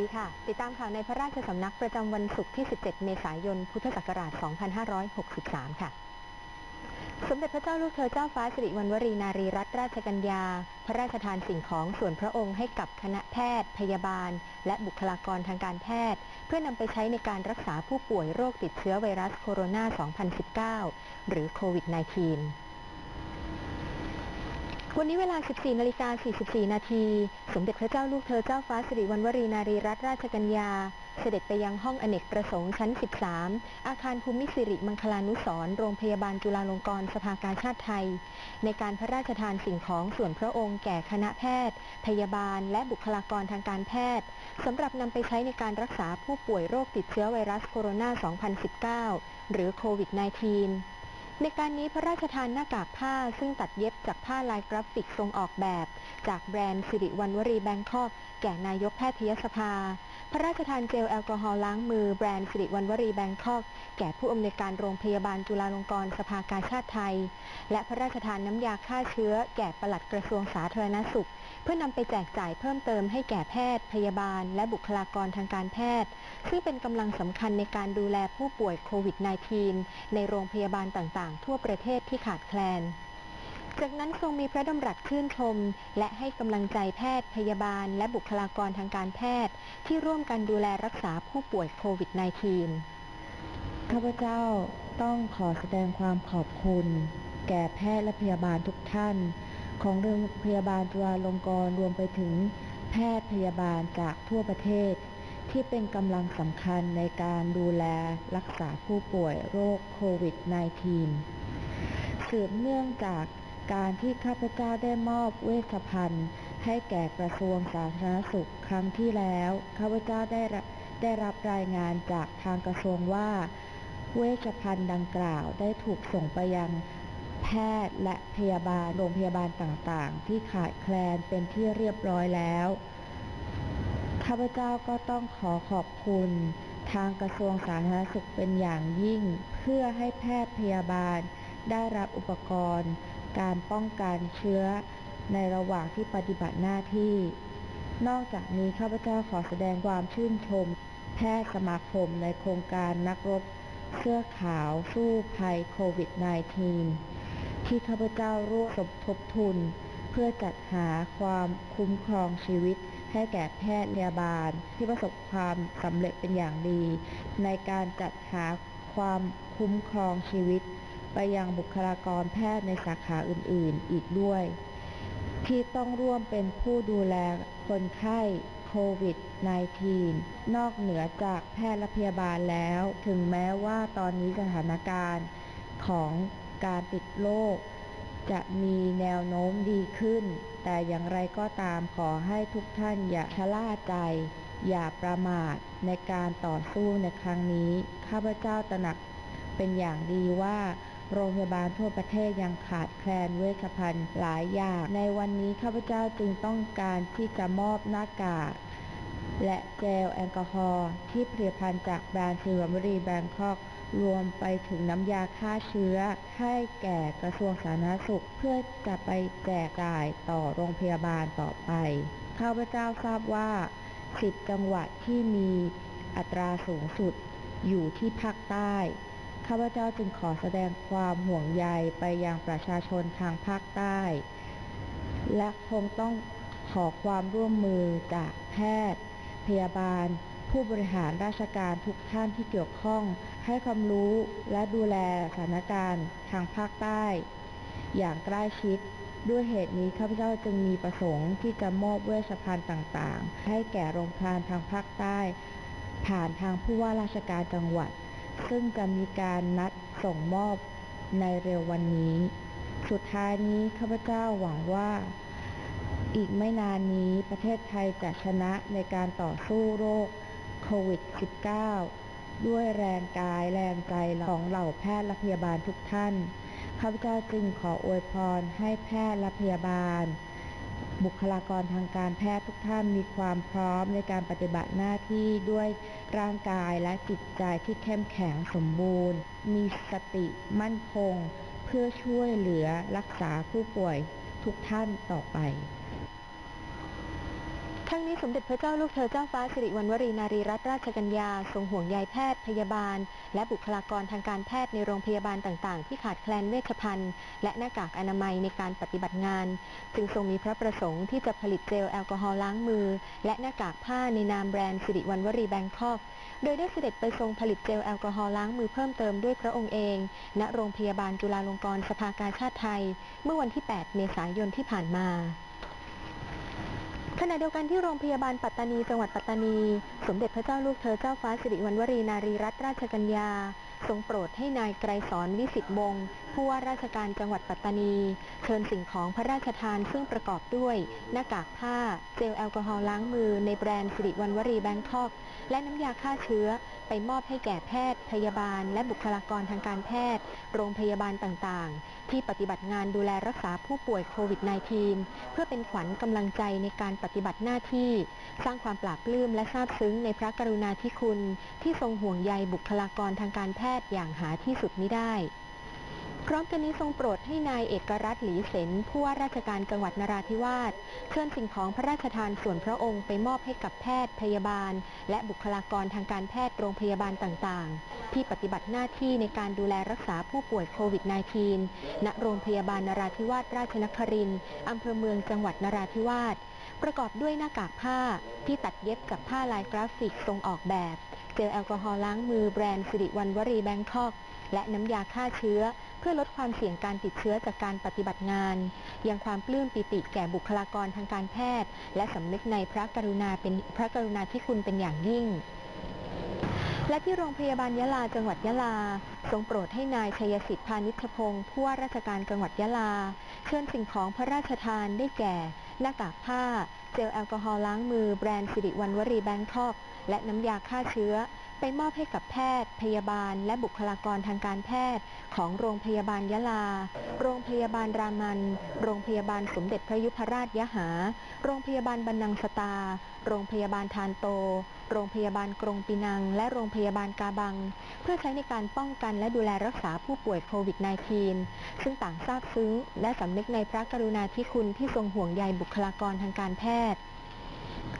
ดีค่ะ ติดตามข่าวในพระราชสำนักประจำวันศุกร์ที่ 17 เมษายน พุทธศักราช 2563 ค่ะ สมเด็จพระเจ้าลูกเธอเจ้าฟ้าสิริวัณวรีนารีรัตนราชกัญญา พระราชทานสิ่งของส่วนพระองค์ให้กับคณะแพทย์ พยาบาล และบุคลากรทางการแพทย์ เพื่อนำไปใช้ในการรักษาผู้ป่วยโรคติดเชื้อไวรัสโคโรนา 2019 หรือโควิด -19 วันนี้เวลา 14นาฬิกา44 นาที สมเด็จพระเจ้าลูกเธอเจ้าฟ้าสิริวัณวรีนารีรัตนราชกัญญา เสด็จไปยังห้องอเนกประสงค์ชั้น 13 อาคารภูมิสิริมังคลานุสร์โรงพยาบาลจุฬาลงกรณ์สภากาชาติไทย ในการพระราชทานสิ่งของส่วนพระองค์แก่คณะแพทย์ พยาบาล และบุคลากรทางการแพทย์สำหรับนำไปใช้ในการรักษาผู้ป่วยโรคติดเชื้อไวรัสโคโรนา 2019 หรือโควิด -19 ในการนี้พระราชทานหน้ากากผ้าซึ่งตัดเย็บจากผ้าลายกราฟิกทรงออกแบบ จากแบรนด์สิริวัณวรีแบงคอกแก่นายกแพทยสภา พระราชทานเจลแอลกอฮอล์ล้างมือแบรนด์สิริวัณวรีแบงคอกแก่ผู้อำนวยการโรงพยาบาลจุฬาลงกรณ์สภากาชาติไทย และพระราชทานน้ำยาฆ่าเชื้อ แก่ปลัดกระทรวงสาธารณสุข พื่อนำไปแจกจ่ายเพิ่มเติมให้แก่แพทย์ พยาบาล และบุคลากรทางการแพทย์ ซึ่งเป็นกำลังสำคัญในการดูแลผู้ป่วยโควิด -19 ในโรงพยาบาลต่างๆ ทั่วประเทศที่ขาดแคลนจากนั้นทรงมีพระดำรัสชื่นชม และให้กำลังใจแพทย์ พยาบาล และบุคลากรทางการแพทย์ ที่ร่วมกันดูแลรักษาผู้ป่วยโควิด -19 ข้าพเจ้าต้องขอแสดงความขอบคุณ แก่แพทย์และพยาบาลทุกท่าน ของโรงพยาบาลจุฬาลงกรณ์รวมไปถึงแพทย์พยาบาลจากทั่วประเทศ ที่เป็นกำลังสำคัญในการดูแลรักษาผู้ป่วยโรคโควิด -19 สืบเนื่องจากการที่ข้าพเจ้าได้มอบเวชภัณฑ์ให้แก่กระทรวงสาธารณสุขครั้งที่แล้ว ข้าพเจ้าได้ได้รับรายงานจากทางกระทรวงว่า เวชภัณฑ์ดังกล่าวได้ถูกส่งไปยัง พทย์และพยาบาลโรงพยาบาลต่างๆ ที่ขาดแคลนเป็นที่เรียบร้อยแล้วข้าพเจ้าก็ต้องขอขอบคุณทางกระทรวงสาธารณสุขเป็นอย่างยิ่ง เพื่อให้แพทย์พยาบาลได้รับอุปกรณ์ การป้องกันเชื้อในระหว่างที่ปฏิบัติหน้าที่ นอกจากนี้ข้าพเจ้าขอแสดงความชื่นชม แพทย์สมาคมในโครงการนักรบเสื้อขาวสู้ภัยโควิด -19 ที่ข้าพเจ้าร่วมสมทบทุน เพื่อจัดหาความคุ้มครองชีวิต ให้แก่แพทย์พยาบาล ที่ประสบความสำเร็จเป็นอย่างดี ในการจัดหาความคุ้มครองชีวิต ไปยังบุคลากรแพทย์ในสาขาอื่นๆ อีกด้วย ที่ต้องร่วมเป็นผู้ดูแลคนไข้โควิด -19 นอกเหนือจากแพทย์และพยาบาลแล้ว ถึงแม้ว่าตอนนี้สถานการณ์ของ การติดโรคจะมีแนวโน้มดีขึ้น แต่อย่างไรก็ตามขอให้ทุกท่านอย่าชะล่าใจ อย่าประมาทในการต่อสู้ในครั้งนี้ ข้าพเจ้าตระหนักเป็นอย่างดีว่า โรงพยาบาลทั่วประเทศยังขาดแคลนเวชภัณฑ์หลายอย่าง ในวันนี้ข้าพเจ้าจึงต้องการที่จะมอบหน้ากากและเจลแอลกอฮอล์ที่ผลิตภัณฑ์จากแบรนด์ซิวมรีแบงคอก รวมไปถึงน้ำยาฆ่าเชื้อ ให้แก่กระทรวงสาธารณสุข เพื่อจะไปแจกจ่ายต่อโรงพยาบาลต่อไป ข้าพเจ้าทราบว่า 10 จังหวัดที่มีอัตราสูงสุดอยู่ที่ภาคใต้ ข้าพเจ้าจึงขอแสดงความห่วงใยไปยังประชาชนทางภาคใต้ และคงต้องขอความร่วมมือจากแพทย์ พยาบาล ผู้บริหารราชการทุกท่านที่เกี่ยวข้อง ให้ความรู้และดูแลสถานการณ์ทางภาคใต้ อย่างใกล้ชิด ด้วยเหตุนี้ข้าพเจ้าจึงมีประสงค์ที่จะมอบเวชภัณฑ์ต่างๆ ให้แก่โรงพยาบาลทางภาคใต้ ผ่านทางผู้ว่าราชการจังหวัด ซึ่งจะมีการนัดส่งมอบในเร็ววันนี้ สุดท้ายนี้ข้าพเจ้าหวังว่าอีกไม่นานนี้ประเทศไทยจะชนะในการต่อสู้โรค โควิด -19 ด้วยแรงกายแรงใจของเหล่าแพทย์และพยาบาลทุกท่าน ข้าพเจ้าจึงขออวยพรให้แพทย์และพยาบาล บุคลากรทางการแพทย์ทุกท่านมีความพร้อมในการปฏิบัติหน้าที่ด้วยร่างกายและจิตใจที่เข้มแข็งสมบูรณ์ มีสติมั่นคง เพื่อช่วยเหลือรักษาผู้ป่วยทุกท่านต่อไป ทั้งนี้สมเด็จพระเจ้าลูกเธอเจ้าฟ้าสิริวัณวรีนารีรัตนราชกัญญาทรงห่วงใยแพทย์พยาบาล และบุคลากรทางการแพทย์ในโรงพยาบาลต่างๆ ที่ขาดแคลนเวชภัณฑ์ และหน้ากากอนามัยในการปฏิบัติงาน จึงทรงมีพระประสงค์ที่จะผลิตเจลแอลกอฮอล์ล้างมือ และหน้ากากผ้าในนามแบรนด์สิริวัณวรีแบงคอก โดยได้เสด็จไปทรงผลิตเจลแอลกอฮอล์ล้างมือเพิ่มเติมด้วยพระองค์เอง ณโรงพยาบาลจุฬาลงกรณ์สภากาชาติไทย เมื่อวันที่ 8 เมษายนที่ผ่านมา ขณะเดียวกันที่โรงพยาบาลปัตตานี จังหวัดปัตตานี สมเด็จพระเจ้าลูกเธอเจ้าฟ้าสิริวัณวรีนารีรัตนราชกัญญา ทรงโปรดให้นายไกรสอนวิสิตวงศ์ ผู้ว่าราชการจังหวัดปัตตานี เชิญสิ่งของพระราชทานซึ่งประกอบด้วย หน้ากากผ้า เจลแอลกอฮอล์ล้างมือในแบรนด์สิริวัณวรีแบงคอก และน้ำยาฆ่าเชื้อ ไปมอบให้แก่แพทย์ พยาบาล และบุคลากรทางการแพทย์ โรงพยาบาลต่างๆ ที่ปฏิบัติงานดูแลรักษาผู้ป่วยโควิด -19 เพื่อเป็นขวัญกำลังใจในการปฏิบัติหน้าที่ สร้างความปราบปลื้มและซาบซึ้งในพระกรุณาธิคุณ ที่ทรงห่วงใยบุคลากรทางการแพทย์อย่างหาที่สุดมิได้ พร้อมกันนี้ทรงโปรดให้นายเอกรัตน์หลีเสนผู้ว่าราชการจังหวัดนราธิวาสเชิญสิ่งของพระราชทานส่วนพระองค์ไปมอบให้กับแพทย์พยาบาล และบุคลากรทางการแพทย์โรงพยาบาลต่างๆ ที่ปฏิบัติหน้าที่ในการดูแลรักษาผู้ป่วยโควิด -19 ณโรงพยาบาลนราธิวาสราชนครินทร์อำเภอเมืองจังหวัดนราธิวาสประกอบด้วยหน้ากากผ้าที่ตัดเย็บจากผ้าลายกราฟิกทรงออกแบบ เจลแอลกอฮอล์ล้างมือแบรนด์สิริวัณวรีแบงคอก และน้ำยาฆ่าเชื้อ เพื่อลดความเสี่ยงการติดเชื้อจากการปฏิบัติงาน ยังความปลื้มปิติแก่บุคลากรทางการแพทย์ และสำนึกในพระกรุณาเป็นพระกรุณาธิคุณเป็นอย่างยิ่งและที่โรงพยาบาลยะลาจังหวัดยะลา ทรงโปรดให้นายชัยสิทธิ์พานิชพงศ์ผู้ว่าราชการจังหวัดยะลา เชิญสิ่งของพระราชทานได้แก่ หน้ากากผ้า เจลแอลกอฮอล์ล้างมือ แบรนด์สิริวัณวรีแบงคอก และน้ำยาฆ่าเชื้อ ไปมอบให้กับแพทย์ พยาบาล และบุคลากรทางการแพทย์ ของโรงพยาบาลยะลา โรงพยาบาลรามัน โรงพยาบาลสมเด็จพระยุพราชยะหา โรงพยาบาลบันนังสตา โรงพยาบาลทานโต โรงพยาบาลกรงปีนัง และโรงพยาบาลกาบัง เพื่อใช้ในการป้องกันและดูแลรักษาผู้ป่วยโควิด -19 ซึ่งต่างซาบซึ้ง และสำนึกในพระกรุณาธิคุณที่ทรงห่วงใยบุคลากรทางการแพทย์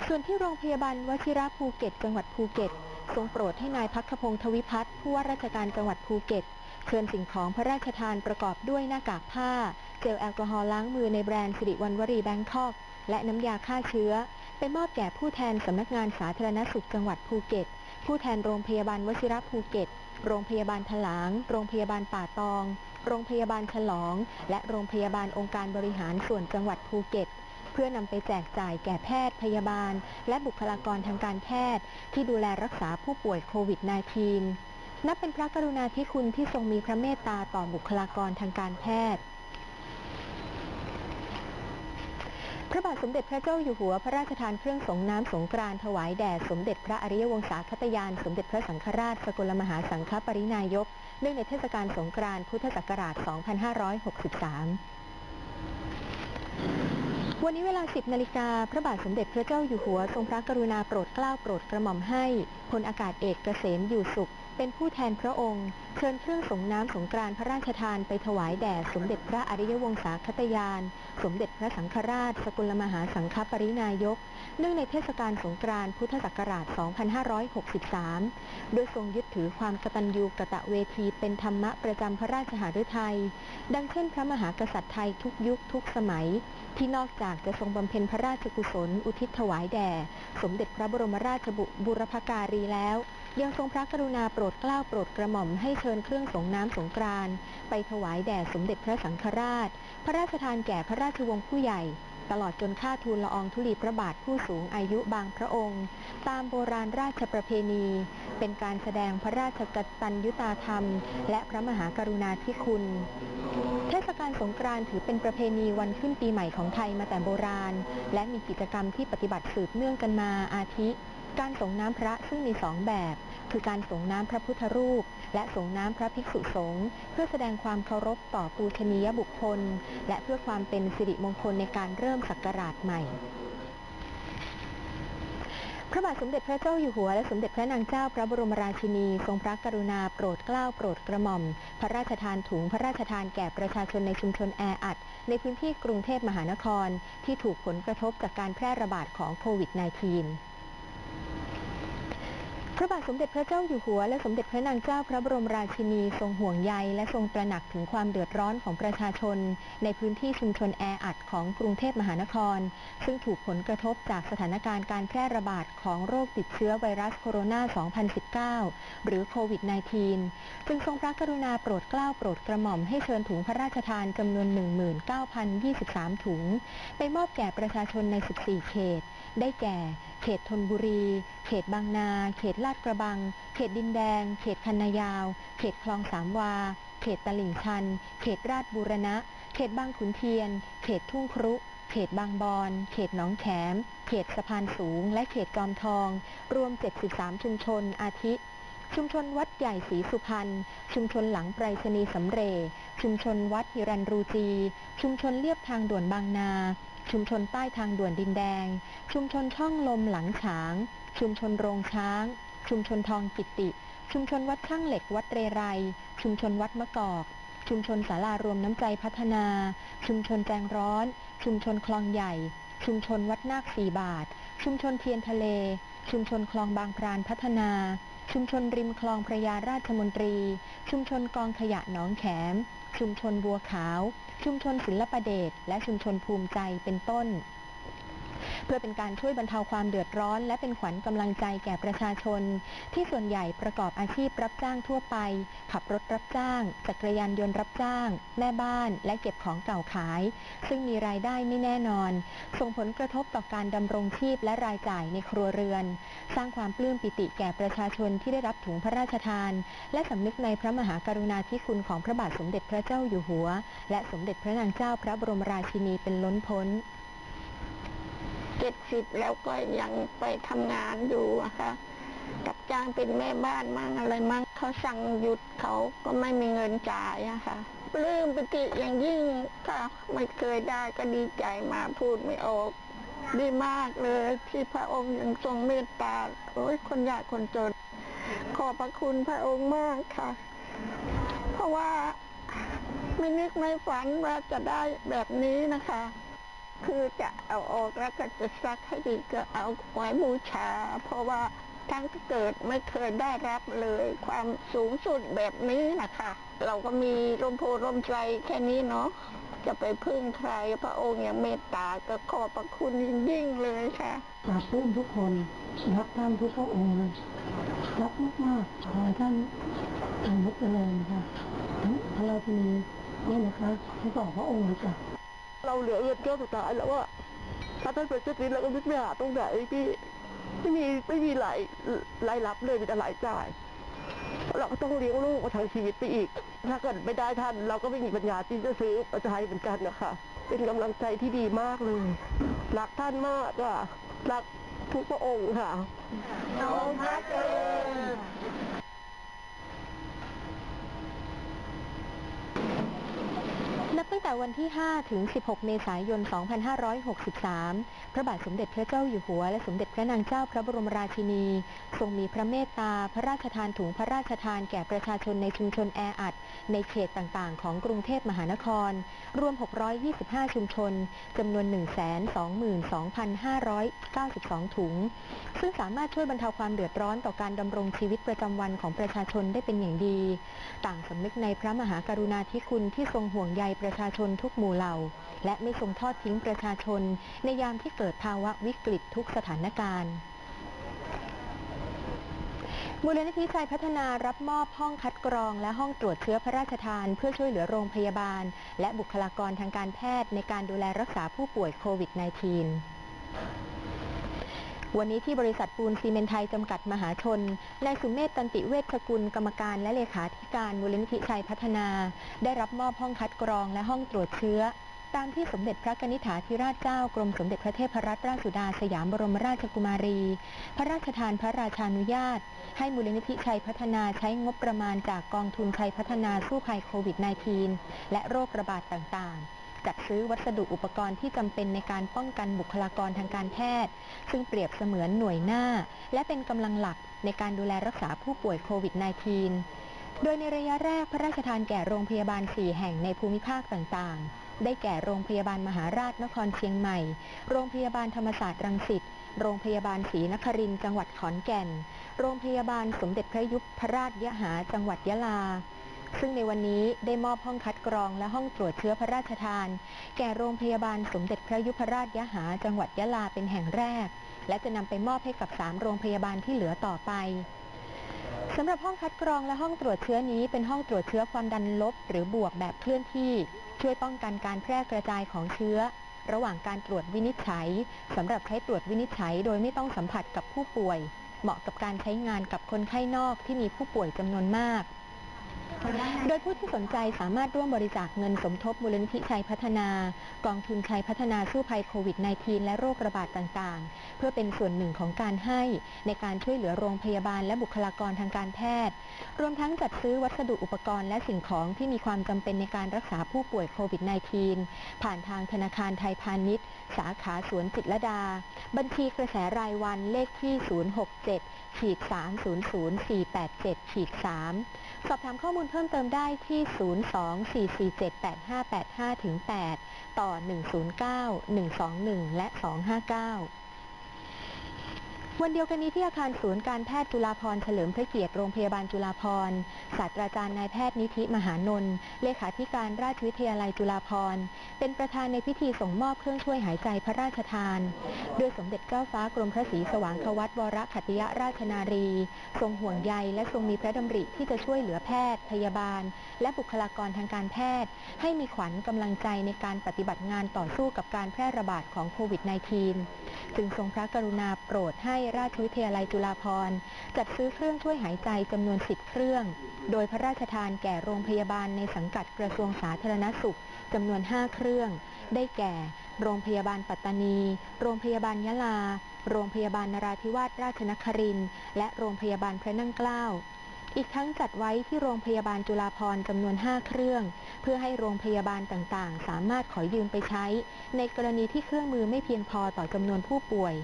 ส่วนที่โรงพยาบาลวชิระภูเก็ต จังหวัดภูเก็ต ทรงโปรดให้นายพักขพงศ์ทวิพัฒน์ผู้ว่าราชการจังหวัดภูเก็ตเชิญสิ่งของพระราชทานประกอบด้วยหน้ากากผ้า เจลแอลกอฮอล์ล้างมือในแบรนด์สิริวัณวรีแบงคอก และน้ำยาฆ่าเชื้อ ไปมอบแก่ผู้แทนสำนักงานสาธารณสุขจังหวัดภูเก็ต ผู้แทนโรงพยาบาลวชิระภูเก็ต โรงพยาบาลถลาง โรงพยาบาลป่าตอง โรงพยาบาลฉลอง และโรงพยาบาลองค์การบริหารส่วนจังหวัดภูเก็ต พื่อนำไปแจกจ่ายแก่แพทย์พยาบาล และบุคลากรทางการแพทย์ ที่ดูแลรักษาผู้ป่วยโควิด -19 นับเป็นพระกรุณาธิคุณที่ทรงมีพระเมตตาต่อบุคลากรทางการแพทย์พระบาทสมเด็จพระเจ้าอยู่หัวพระราชทานเครื่องสงน้ำสงกรานต์ถวายแด่สมเด็จพระอริยวงศาคตยาน สมเด็จพระสังฆราชสกลมหาสังฆปรินายก เนื่องในเทศกาลสงกรานต์พุทธศักราช 2563 วันนี้เวลา 10 นาฬิกา พระบาทสมเด็จพระเจ้าอยู่หัว ทรงพระกรุณาโปรดเกล้าโปรดกระหม่อมให้พลอากาศเอกเกษมอยู่สุข เป็นผู้แทนพระองค์เชิญเครื่องสงน้ำสงกรานต์พระราชทานไปถวายแด่สมเด็จพระอริยวงศาคตยาน สมเด็จพระสังฆราช สกลมหาสังฆปรินายก เนื่องในเทศกาลสงกรานต์พุทธศักราช 2563 โดยทรงยึดถือความกตัญญูกะตะเวทีเป็นธรรมะประจำพระราชหฤทัย ดังเช่นพระมหากษัตริย์ไทยทุกยุคทุกสมัย ที่นอกจากจะทรงบำเพ็ญพระราชกุศล อุทิศถวายแด่ สมเด็จพระบรมราชบุบุรพการีแล้ว ยังทรงพระกรุณาโปรดเกล้าโปรดกระหม่อมให้เชิญเครื่องสงน้ำสงกรานไปถวายแด่สมเด็จพระสังฆราช พระราชทานแก่พระราชวงศ์ผู้ใหญ่ ตลอดจนค่าทูลละอองธุลีพระบาทผู้สูงอายุบางพระองค์ ตามโบราณราชประเพณี เป็นการแสดงพระราชกตัญญูตาธรรม และพระมหากรุณาธิคุณเทศกาลสงกรานต์ถือเป็นประเพณีวันขึ้นปีใหม่ของไทยมาแต่โบราณ และมีกิจกรรมที่ปฏิบัติสืบเนื่องกันมาอาทิ การส่งน้ำพระซึ่งมีสองแบบ คือการส่งน้ำพระพุทธรูป และส่งน้ำพระภิกษุสงฆ์เพื่อแสดงความเคารพต่อปูชนียบุคคล และเพื่อความเป็นสิริมงคลในการเริ่มศักราชใหม่พระบาทสมเด็จพระเจ้าอยู่หัวและสมเด็จพระนางเจ้าพระบรมราชินี ทรงพระกรุณาโปรดเกล้าโปรดกระหม่อม พระราชทานถุงพระราชทานแก่ประชาชนในชุมชนแออัด ในพื้นที่กรุงเทพมหานคร ที่ถูกผลกระทบจากการแพร่ระบาดของโควิด -19 พระบาทสมเด็จพระเจ้าอยู่หัว และสมเด็จพระนางเจ้าพระบรมราชินีทรงห่วงใย และทรงตระหนักถึงความเดือดร้อนของประชาชน ในพื้นที่ชุมชนแออัดของกรุงเทพมหานคร ซึ่งถูกผลกระทบจากสถานการณ์การแพร่ระบาดของโรคติดเชื้อไวรัสโคโรนา 2019 หรือโควิด -19 จึงทรงพระกรุณาโปรดเกล้าโปรดกระหม่อมให้เชิญถุงพระราชทานจำนวน 19,023 ถุง ไปมอบแก่ประชาชนใน 14 เขต ได้แก่ เขตธนบุรี เขตบางนา เขตลาดกระบัง เขตดินแดง เขตคันนายาว เขตคลองสามวา เขตตลิ่งชัน เขตราชบูรณะ เขตบางขุนเทียน เขตทุ่งครุ เขตบางบอน เขตหนองแขม เขตสะพานสูง และเขตจอมทอง รวม 73 ชุมชน อาทิ ชุมชนวัดใหญ่ศรีสุพรรณ ชุมชนหลังไปรษณีย์สำเรชุมชนวัดฮิรันรูจี ชุมชนเลียบทางด่วนบางนาชุมชนใต้ทางด่วนดินแดง ชุมชนช่องลมหลังฉาง ชุมชนโรงช้าง ชุมชนทองกิติ ชุมชนวัดช่างเหล็กวัดเรไร ชุมชนวัดมะกอก ชุมชนศาลารวมน้ำใจพัฒนา ชุมชนแจงร้อน ชุมชนคลองใหญ่ ชุมชนวัดนาคสีบาท ชุมชนเทียนทะเล ชุมชนคลองบางพรานพัฒนา ชุมชนริมคลองพระยาราชมนตรี ชุมชนกองขยะหนองแขม ชุมชนบัวขาว ชุมชนศิลปเดชและชุมชนภูมิใจเป็นต้น เพื่อเป็นการช่วยบรรเทาความเดือดร้อน และเป็นขวัญกำลังใจแก่ประชาชน ที่ส่วนใหญ่ประกอบอาชีพรับจ้างทั่วไป ขับรถรับจ้าง จักรยานยนต์รับจ้าง แม่บ้าน และเก็บของเก่าขาย ซึ่งมีรายได้ไม่แน่นอน ส่งผลกระทบต่อการดำรงชีพและรายจ่ายในครัวเรือน สร้างความปลื้มปิติแก่ประชาชนที่ได้รับถุงพระราชทาน และสำนึกในพระมหากรุณาธิคุณของพระบาทสมเด็จพระเจ้าอยู่หัว และสมเด็จพระนางเจ้าพระบรมราชินีเป็นล้นพ้น เจ็ดสิบแล้วก็ยังไปทำงานอยู่อะค่ะกับจ้างเป็นแม่บ้านมั่งอะไรมั่งเขาสั่งหยุดเขาก็ไม่มีเงินจ่ายอะค่ะปลื้มปิติอย่างยิ่งค่ะไม่เคยได้ก็ดีใจมาพูดไม่ออก ดีมากเลยที่พระองค์ยังทรงเมตตาโอ้ยคนยากคนจน ขอบพระคุณพระองค์มากค่ะ เพราะว่าไม่นึกไม่ฝันว่าจะได้แบบนี้นะคะ คือจะเอาออกแล้วก็จะซักให้ดีก็เอาไว้บูชา เพราะว่าทั้งเกิดไม่เคยได้รับเลยความสูงสุดแบบนี้นะคะเราก็มีร่มโพร่มใจแค่นี้เนาะจะไปพึ่งใครพระองค์ยังเมตตาก็ขอบพระคุณยิ่งเลยค่ะปราบปลื้มทุกคนรักท่านทุกพระองค์เลยรักมากๆขอให้ท่านอนุเจริญค่ะทั้งพระราชินีนี่นะคะทั้งสองพระองค์เลยจ้ะ เราเหลือเงินก้อนสุดท้ายแล้วว่าถ้าท่านเป็นเช่นนี้เราก็ไม่หาตรงไหนพี่ไม่มีไม่มีรายรายรับเลยมีแต่รายจ่าย เราก็ต้องเลี้ยงลูกมาทั้งชีวิตไปอีก ถ้าเกิดไม่ได้ท่านเราก็ไม่มีปัญญาที่จะซื้อปัจจัยเหมือนกันนะคะเป็นกำลังใจที่ดีมากเลยรักท่านมากค่ะรักทุกพระองค์ค่ะนั บตั้งแต่วันที่ 5 ถึง 16 เมษายน 2563 พระบาทสมเด็จพระเจ้าอยู่หัว และสมเด็จพระนางเจ้าพระบรมราชินี ทรงมีพระเมตตา พระราชทานถุงพระราชทานแก่ประชาชนในชุมชนแออัด ในเขตต่างๆ ของกรุงเทพมหานคร รวม 625 ชุมชน จำนวน 122,592 ถุง ซึ่งสามารถช่วยบรรเทาความเดือดร้อนต่อการดำรงชีวิตประจำวันของประชาชนได้เป็นอย่างดี ต่างสำนึกในพระมหากรุณาธิคุณที่ทรงห่วงใยประประชาชนทุกหมู่เหล่า และไม่ทรงทอดทิ้งประชาชน ในยามที่เกิดภาวะวิกฤตทุกสถานการณ์มูลนิธิชัยพัฒนารับมอบห้องคัดกรอง และห้องตรวจเชื้อพระราชทาน เพื่อช่วยเหลือโรงพยาบาล และบุคลากรทางการแพทย์ในการดูแลรักษาผู้ป่วยโควิด -19 วันนี้ที่บริษัทปูนซีเมนไทยจำกัดมหาชนนายสุเมธตันติเวชกุลกรรมการและเลขาธิการมูลนิธิชัยพัฒนา ได้รับมอบห้องคัดกรองและห้องตรวจเชื้อ ตามที่สมเด็จพระกนิษฐาธิราชเจ้ากรมสมเด็จพระเทพรัตนราชสุดาสยามบรมราชกุมารี พระราชทานพระราชานุญาต ให้มูลนิธิชัยพัฒนาใช้งบประมาณจากกองทุนชัยพัฒนาสู้ภัยโควิด -19 และโรคระบาดต่างๆ จัดซื้อวัสดุอุปกรณ์ที่จำเป็นในการป้องกันบุคลากรทางการแพทย์ ซึ่งเปรียบเสมือนหน่วยหน้า และเป็นกำลังหลักในการดูแลรักษาผู้ป่วยโควิด -19 โดยในระยะแรกพระราชทานแก่โรงพยาบาล 4 แห่งในภูมิภาคต่างๆ ได้แก่โรงพยาบาลมหาราชนครเชียงใหม่ โรงพยาบาลธรรมศาสตร์รังสิตโรงพยาบาลศรีนครินทร์จังหวัดขอนแก่น โรงพยาบาลสมเด็จพระยุพราชยะหาจังหวัดยะลา ซึ่งในวันนี้ได้มอบห้องคัดกรองและห้องตรวจเชื้อพระราชทาน แก่โรงพยาบาลสมเด็จพระยุพราชยะหา จังหวัดยะลาเป็นแห่งแรก และจะนำไปมอบให้กับ 3 โรงพยาบาลที่เหลือต่อไปสำหรับห้องคัดกรองและห้องตรวจเชื้อนี้เป็นห้องตรวจเชื้อความดันลบ หรือบวกแบบเคลื่อนที่ ช่วยป้องกันการแพร่กระจายของเชื้อ ระหว่างการตรวจวินิจฉัยสำหรับใช้ตรวจวินิจฉัยโดยไม่ต้องสัมผัสกับผู้ป่วย เหมาะกับการใช้งานกับคนไข้นอกที่มีผู้ป่วยจำนวนมาก โดยผู้ที่สนใจสามารถร่วมบริจาคเงินสมทบมูลนิธิชัยพัฒนา กองทุนชัยพัฒนาสู้ภัยโควิด -19 และโรคระบาดต่างๆ เพื่อเป็นส่วนหนึ่งของการให้ในการช่วยเหลือโรงพยาบาลและบุคลากรทางการแพทย์ รวมทั้งจัดซื้อวัสดุอุปกรณ์และสิ่งของที่มีความจำเป็นในการรักษาผู้ป่วยโควิด -19 ผ่านทางธนาคารไทยพาณิชย์ สาขาสวนจิตรดา บัญชีกระแสรายวันเลขที่ 067-300487-3 สอบถามข้อมูลเพิ่มเติมได้ที่ 024478585-8 ต่อ 109 121 และ 259 วันเดียวกันนี้ที่อาคารศูนย์การแพทย์จุฬาภรเฉลิมพระเกียรติโรงพยาบาลจุฬาภรศาสตราจารย์นายแพทย์นิธิมหานนท์เลขาธิการราชวิทยาลัยจุฬาภรเป็นประธานในพิธีส่งมอบเครื่องช่วยหายใจพระราชทานด้วยสมเด็จเจ้าฟ้ากรมพระศรีสว่างควัตวรขัติยราชนารี ทรงห่วงใยและทรงมีพระดำริที่จะช่วยเหลือแพทย์ พยาบาล และบุคลากรทางการแพทย์ ให้มีขวัญกำลังใจในการปฏิบัติงานต่อสู้กับการแพร่ระบาดของโควิด -19 จึงทรงพระกรุณาโปรดให้ราชวิทยาลัยจุฬาภรณ์จัดซื้อเครื่องช่วยหายใจจำนวน 10 เครื่อง โดยพระราชทานแก่โรงพยาบาลในสังกัดกระทรวงสาธารณสุขจำนวน 5 เครื่อง ได้แก่ โรงพยาบาลปัตตานี โรงพยาบาลยะลา โรงพยาบาลนราธิวาสราชนครินทร์และโรงพยาบาลพระนั่งเกล้าอีกทั้งจัดไว้ที่โรงพยาบาลจุฬาภรณ์จำนวน 5 เครื่อง เพื่อให้โรงพยาบาลต่างๆ สามารถขอยืมไปใช้ ในกรณีที่เครื่องมือไม่เพียงพอต่อจำนวนผู้ป่วย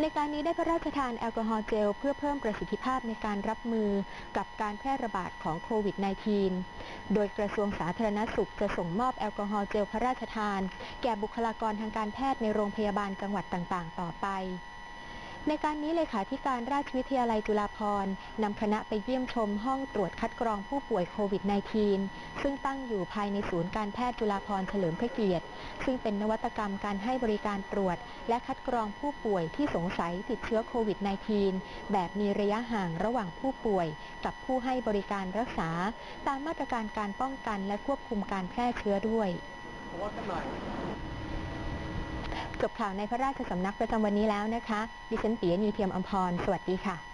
ในการนี้ได้พระราชทานแอลกอฮอล์เจลเพื่อเพิ่มประสิทธิภาพในการรับมือกับการแพร่ระบาดของโควิด -19 โดยกระทรวงสาธารณสุขจะส่งมอบแอลกอฮอล์เจลพระราชทาน แก่บุคลากรทางการแพทย์ในโรงพยาบาลจังหวัดต่างๆ ต่อไป ในการนี้เลขาธิการราชวิทยาลัยจุฬาภรณ์นำคณะไปเยี่ยมชมห้องตรวจคัดกรองผู้ป่วยโควิด -19 ซึ่งตั้งอยู่ภายในศูนย์การแพทย์จุฬาภรณ์เฉลิมพระเกียรติ ซึ่งเป็นนวัตกรรมการให้บริการตรวจ และคัดกรองผู้ป่วยที่สงสัยติดเชื้อโควิด -19 แบบมีระยะห่างระหว่างผู้ป่วย กับผู้ให้บริการรักษา ตามมาตรการการป้องกันและควบคุมการแพร่เชื้อด้วย จบข่าวในพระราชสำนักประจำวันนี้แล้วนะคะ ดิฉันปียนีเทียมอมพร สวัสดีค่ะ